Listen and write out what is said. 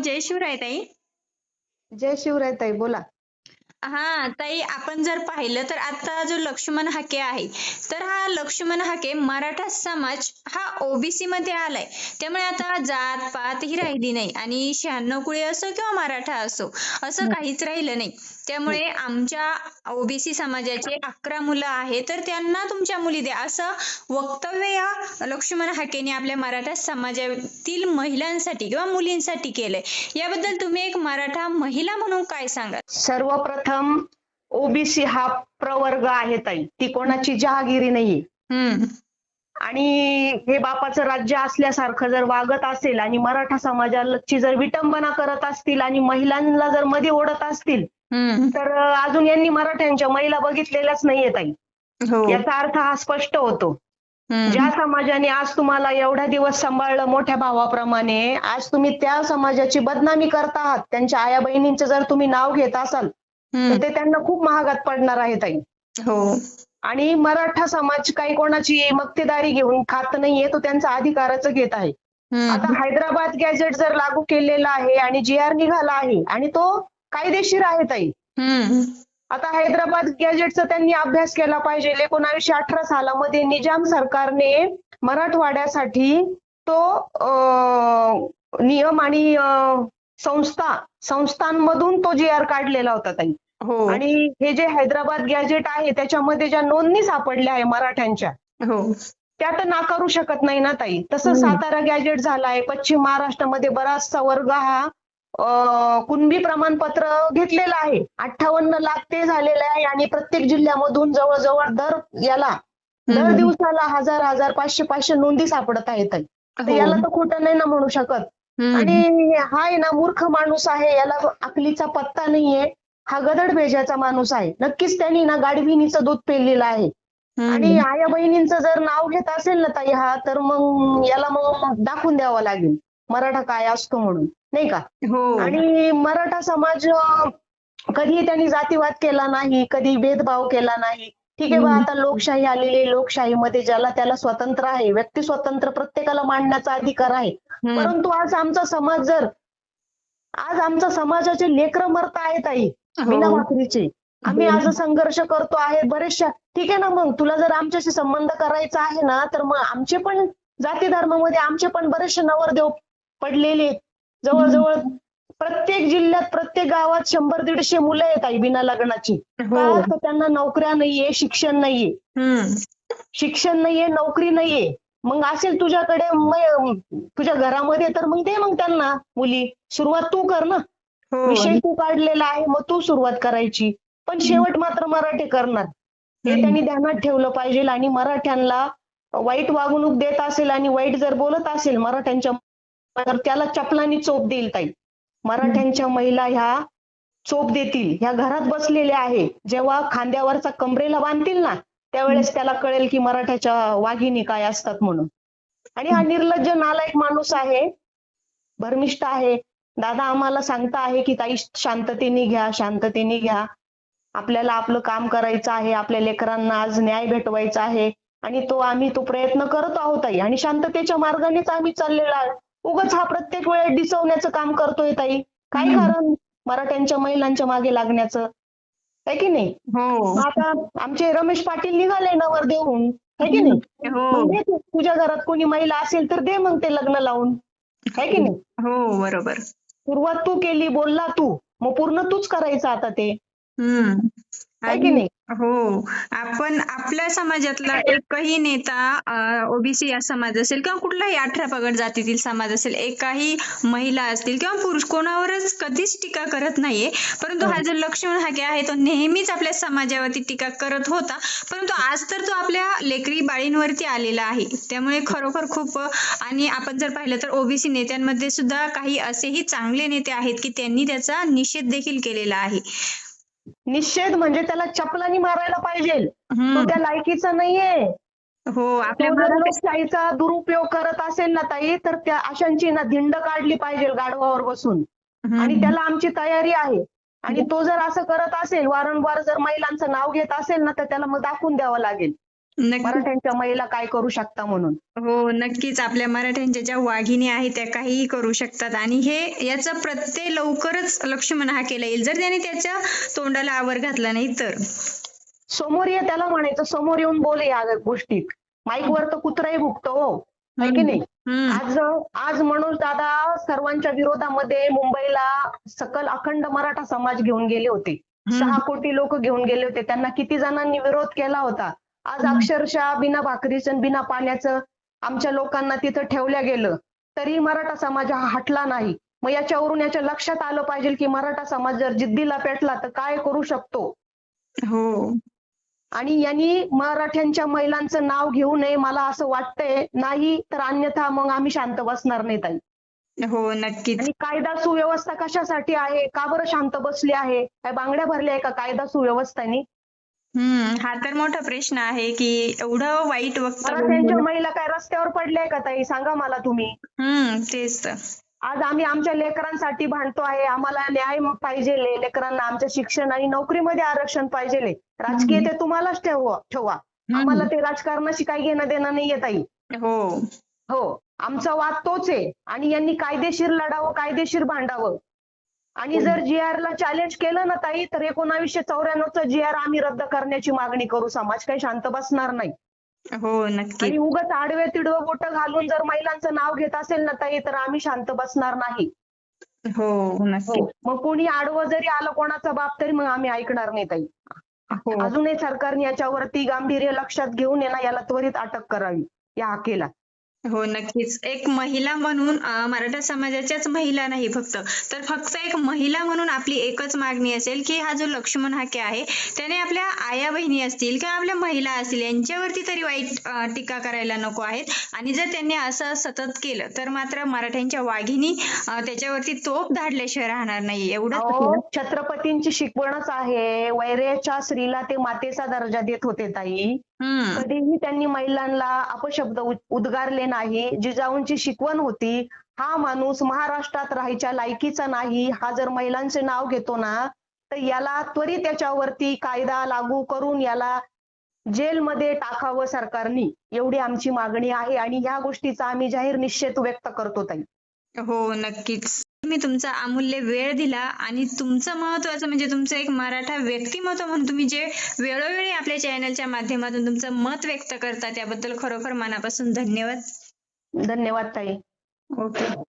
जय शिवराय ताई. जय शिवराय ताई बोला. हा ताई आपण जर पाहिलं तर आता जो लक्ष्मण हाके आहे तर हा लक्ष्मण हाके मराठा समाज हा ओबीसी मध्ये आलाय. त्यामुळे आता जात पात ही राहिली नाही. आणि शहाण्णव कुळी असो किंवा मराठा असो असं काहीच राहिलं नाही. त्यामुळे आमच्या ओबीसी समाजाचे अकरा मुलं आहेत तर त्यांना तुमच्या मुली द्या. असं वक्तव्य या लक्ष्मण हाकेने आपल्या मराठा समाजातील महिलांसाठी किंवा मुलींसाठी केलंय. याबद्दल तुम्ही एक मराठा महिला म्हणून काय सांगाल? सर्वप्रथम ओबीसी हा प्रवर्ग आहे ताई. ती कोणाची जहागिरी हम्म. आणि हे बापाचं राज्य असल्यासारखं जर वागत असेल आणि मराठा समाजाची जर विटंबना करत असतील आणि महिलांना जर मध्ये ओढत असतील हम्म. तर अजून यांनी मराठ्यांच्या महिला बघितलेल्याच नाहीये ताई हो. याचा अर्थ हा स्पष्ट होतो. हम्म. ज्या समाजाने आज तुम्हाला एवढा दिवस सांभाळलं मोठ्या भावाप्रमाणे आज तुम्ही त्या समाजाची बदनामी करता आहात. त्यांच्या आया बहिणींचं जर तुम्ही नाव घेत असाल हम्म. तर ते त्यांना खूप महागात पडणार आहे ताई हो. आणि मराठा समाज काही कोणाची मक्तेदारी घेऊन खात नाहीये तो त्यांचा अधिकारच घेत आहे. हम्म. आता हैदराबाद गॅजेट जर लागू केलेला आहे आणि जी आर निघाला आहे आणि तो कायदेशीर आहे ताई. आता हैदराबाद गॅजेटचा त्यांनी अभ्यास केला पाहिजे. एकोणावीसशे अठरा सालामध्ये निजाम सरकारने मराठवाड्यासाठी तो नियम आणि संस्था संस्थांमधून तो जी आर काढलेला होता ताई. हो. आणि हे जे हैदराबाद गॅजेट आहे त्याच्यामध्ये ज्या नोंदणी सापडल्या आहे मराठ्यांच्या हो. त्या तर नाकारू शकत नाही ना ताई. तसं. सातारा गॅजेट झालाय. पश्चिम महाराष्ट्रामध्ये बराचसा वर्ग हा कुणबी प्रमाणपत्र घेतलेलं आहे. अठ्ठावन्न लाख ते झालेले आहे आणि प्रत्येक जिल्ह्यामधून जवळजवळ दर याला दर. दिवसाला हजार हजार पाचशे पाचशे नोंदी सापडत आहेत. हो. याला तर खोटं नाही ना म्हणू शकत. आणि हा आहे ना मूर्ख माणूस आहे. याला अकलीचा पत्ता नाहीये. हा गदड भेजाचा माणूस आहे. नक्कीच त्यांनी ना गाडविणीचं दूध पेललेलं आहे. आणि आया बहिणींचं जर नाव घेत असेल ना ताई हा तर मग याला मग दाखवून द्यावं लागेल. मराठा काय असतो म्हणून. नाही का हो आणि मराठा समाज अं, कधी त्यांनी जातीवाद केला नाही कधी भेदभाव केला नाही ठीक आहे बा. आता लोकशाही आलेली आहे लोकशाहीमध्ये ज्याला त्याला स्वतंत्र आहे व्यक्ती स्वतंत्र प्रत्येकाला मांडण्याचा अधिकार आहे. परंतु आज आमचा समाज जर आज आमचा समाजाचे लेकरं मरत आहेत आई बिना हो. भाकरीचे आम्ही. आज संघर्ष करतो आहे बरेचशा ठीक आहे ना मग तुला जर आमच्याशी संबंध करायचा आहे ना तर मग आमचे पण जाती धर्मामध्ये आमचे पण बरेचसे नवरदेव पडलेले आहेत. जवळजवळ प्रत्येक जिल्ह्यात प्रत्येक गावात शंभर दीडशे मुलं आहेत आई बिना लग्नाची. हो. का? तर त्यांना नोकऱ्या नाहीये शिक्षण नाहीये. शिक्षण नाहीये नोकरी नाहीये. मग असेल तुझ्याकडे तुझ्या घरामध्ये तर मग दे मग त्यांना मुली. सुरुवात तू कर ना. हो विषय तू काढलेला आहे मग तू सुरुवात करायची. पण शेवट मात्र मराठी करणार. हे. त्यांनी ध्यानात ठेवलं पाहिजे आणि मराठ्यांना वाईट वागणूक देत असेल आणि वाईट जर बोलत असेल मराठ्यांच्या तर त्याला चपलानी चोप देईल ताई. मराठ्यांच्या महिला ह्या चोप देतील. ह्या घरात बसलेल्या आहे. जेव्हा खांद्यावरचा कमरेला बांधतील ना त्यावेळेस त्याला कळेल की मराठ्याच्या वाघिणी काय असतात म्हणून. आणि हा निर्लज्ज नालायक माणूस आहे. भरमिष्ठ आहे. दादा आम्हाला सांगता आहे की ताई शांततेने घ्या शांततेने घ्या. आपल्याला आपलं काम करायचं आहे. आपल्या लेकरांना आज न्याय भेटवायचा आहे. आणि तो आम्ही तो प्रयत्न करत आहोत ताई. आणि शांततेच्या मार्गानेच आम्ही चाललेलो उगाच हा प्रत्येक वेळेस डिसवण्याचं काम करतोय ताई. काय. कारण? मराठ्यांच्या महिलांच्या मागे लागण्याचं. आहे की नाही? हो. आता आमचे रमेश पाटील निघाले नवर देऊन. आहे की नाही? हो. तुझ्या घरात कोणी महिला असेल तर दे मग ते लग्न लावून. आहे की नाही? हो बरोबर. सुरुवात तू केली बोलला तू. मग पूर्ण तूच करायचं आता ते. आहे की नाही? हो. आपण आपल्या समाजातला एकही नेता ओबीसी या समाज असेल किंवा कुठलाही अठरा पगड जातीतील समाज असेल एकही महिला असतील किंवा पुरुष कोणावरच कधीच टीका करत नाहीये. परंतु हा. जो लक्ष्मण हाके आहे तो नेहमीच आपल्या समाजावरती टीका करत होता. परंतु आज तर तो आपल्या लेकरी बाळींवरती आलेला आहे. त्यामुळे खरोखर खूप आणि आपण जर पाहिलं तर ओबीसी नेत्यांमध्ये सुद्धा काही असेही चांगले नेते आहेत की त्यांनी त्याचा निषेध देखील केलेला आहे. निषेध म्हणजे त्याला चपलानी मारायला पाहिजे. तो. त्या लायकीचा नाहीये. हो आपल्या लोकशाहीचा दुरुपयोग करत असेल ना ताई तर त्या अशांची ना धिंड काढली पाहिजे गाढवावर बसून. आणि त्याला आमची तयारी आहे. आणि तो जर असं करत असेल वारंवार जर महिलांचं नाव घेत असेल ना तर त्याला मग दाखवून द्यावं लागेल. मराठ्यांच्या महिला काय करू शकता म्हणून? हो नक्कीच. आपल्या मराठ्यांच्या ज्या वाघिणी आहेत त्या काहीही करू शकतात. आणि हे याचा प्रत्यय लवकरच लक्ष्मण हा केला येईल. जर त्याने त्याच्या तोंडाला आवर घातला नाही तर. समोर ये त्याला म्हणायचं समोर येऊन बोल या गोष्टीत माईकवर तर कुत्राही भुकतो हो. है की नाही? आज आज मनोज दादा सर्वांच्या विरोधामध्ये मुंबईला सकल अखंड मराठा समाज घेऊन गेले होते. सहा कोटी लोक घेऊन गेले होते. त्यांना किती जणांनी विरोध केला होता? आज. अक्षरशः बिना भाकरीचं बिना पाण्याचं आमच्या लोकांना तिथं ठेवल्या गेलं. तरी मराठा समाज हा हटला नाही. मग याच्यावरून याच्या लक्षात आलं पाहिजे की मराठा समाज जर जिद्दीला पेटला तर काय करू शकतो? हो. आणि यांनी मराठ्यांच्या महिलांचं नाव घेऊ नये मला असं वाटतंय. नाही तर अन्यथा मग आम्ही शांत बसणार नाही ताई. हो नक्कीच. आणि कायदा सुव्यवस्था कशासाठी आहे? का बरं शांत बसली आहे? काय बांगड्या भरल्या आहे का कायदा सुव्यवस्थेने? हम्म हा तर मोठा प्रश्न आहे की एवढं वाईट मराठ्यांच्या बोलणं- महिला काय रस्त्यावर पडल्या का ताई? सांगा मला तुम्ही. हम्म तेच तर. आज आम्ही आमच्या लेकरांसाठी भांडतो आहे. आम्हाला न्याय पाहिजे लेकरांना आमच्या शिक्षण आणि नोकरीमध्ये आरक्षण पाहिजे राजकीय ते तुम्हालाच ठेवा ठेवा. आम्हाला ते राजकारणाशी काही घेणं देणं नाहीये ताई. हो. हो. आमचा वाद तोच आहे. आणि यांनी कायदेशीर लढावं कायदेशीर भांडावं. आणि जर जी आर ला चॅलेंज केलं ना ताई तर एकोणावीसशे चौऱ्याण्णवचं जी आर आम्ही रद्द करण्याची मागणी करू. समाज काही शांत बसणार नाही. हो नक्की. आणि उगाच आडवे तिडवं बोट घालून जर महिलांचं नाव घेत असेल ना ताई तर आम्ही शांत बसणार नाही. हो नक्की. मग कोणी आडवं जरी आलं कोणाचा बाप तरी मग आम्ही ऐकणार नाही ताई. हो. अजूनही सरकारने याच्यावरती गांभीर्य लक्षात घेऊन ना याला त्वरित अटक करावी. या हाकेला हो नक्कीच. एक महिला म्हणून अं, मराठा समाजाच्याच महिला नाही फक्त तर फक्त एक महिला म्हणून आपली एकच मागणी असेल की हा जो लक्ष्मण हाके आहे त्याने आपल्या आया बहिणी असतील किंवा आपल्या महिला असतील यांच्यावरती तरी वाईट अं, टीका करायला नको आहेत. आणि जर त्यांनी असं सतत केलं तर मात्र मराठ्यांच्या वाघिणी अं, त्याच्यावरती तोप धाडल्याशिवाय राहणार नाही. अहो एवढंच छत्रपतींची शिकवणच आहे. वैरेच्या स्त्रीला ते मातेचा दर्जा देत होते ताई. कधीही त्यांनी महिलांना अपशब्द उद्गारले नाही. जिजाऊंची शिकवण होती हा माणूस महाराष्ट्रात राहायच्या लायकीचा नाही. हा जर महिलांचे नाव घेतो ना तर याला त्वरित त्याच्यावरती कायदा लागू करून याला जेलमध्ये टाकावं सरकारनी. एवढी आमची मागणी आहे आणि ह्या गोष्टीचा आम्ही जाहीर निषेध व्यक्त करतो ताई. हो नक्कीच. तुम्ही तुमचा अमूल्य वेळ दिला आणि तुमचं महत्वाचं म्हणजे तुमचं एक मराठा व्यक्तिमत्व म्हणून तुम्ही जे वेळोवेळी आपल्या चॅनलच्या माध्यमातून तुमचं मत व्यक्त करता त्याबद्दल खरोखर मनापासून धन्यवाद. धन्यवाद ताई. ओके.